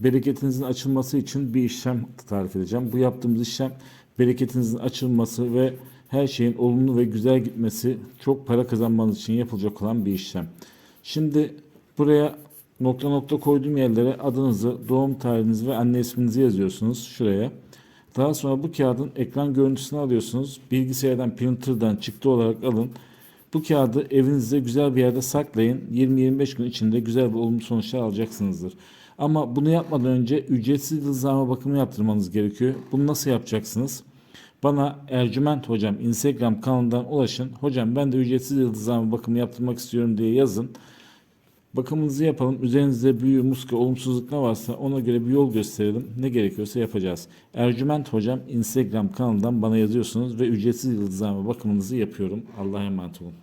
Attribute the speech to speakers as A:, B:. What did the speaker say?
A: bereketinizin açılması için bir işlem tarif edeceğim. Bu yaptığımız işlem bereketinizin açılması ve her şeyin olumlu ve güzel gitmesi, çok para kazanmanız için yapılacak olan bir işlem. Şimdi buraya nokta nokta koyduğum yerlere adınızı, doğum tarihinizi ve anne isminizi yazıyorsunuz şuraya. Daha sonra bu kağıdın ekran görüntüsünü alıyorsunuz. Bilgisayardan, printer'dan çıktı olarak alın. Bu kağıdı evinizde güzel bir yerde saklayın. 20-25 gün içinde güzel bir olumlu sonuçlar alacaksınızdır. Ama bunu yapmadan önce ücretsiz yıldızlama bakımı yaptırmanız gerekiyor. Bunu nasıl yapacaksınız? Bana Ercüment Hocam Instagram kanalından ulaşın. Hocam ben de ücretsiz yıldızlama bakımı yaptırmak istiyorum diye yazın. Bakımınızı yapalım. Üzerinizde büyü, muska, olumsuzluk ne varsa ona göre bir yol gösterelim. Ne gerekiyorsa yapacağız. Ercüment Hocam Instagram kanalından bana yazıyorsunuz ve ücretsiz yıldızlama bakımınızı yapıyorum. Allah'a emanet olun.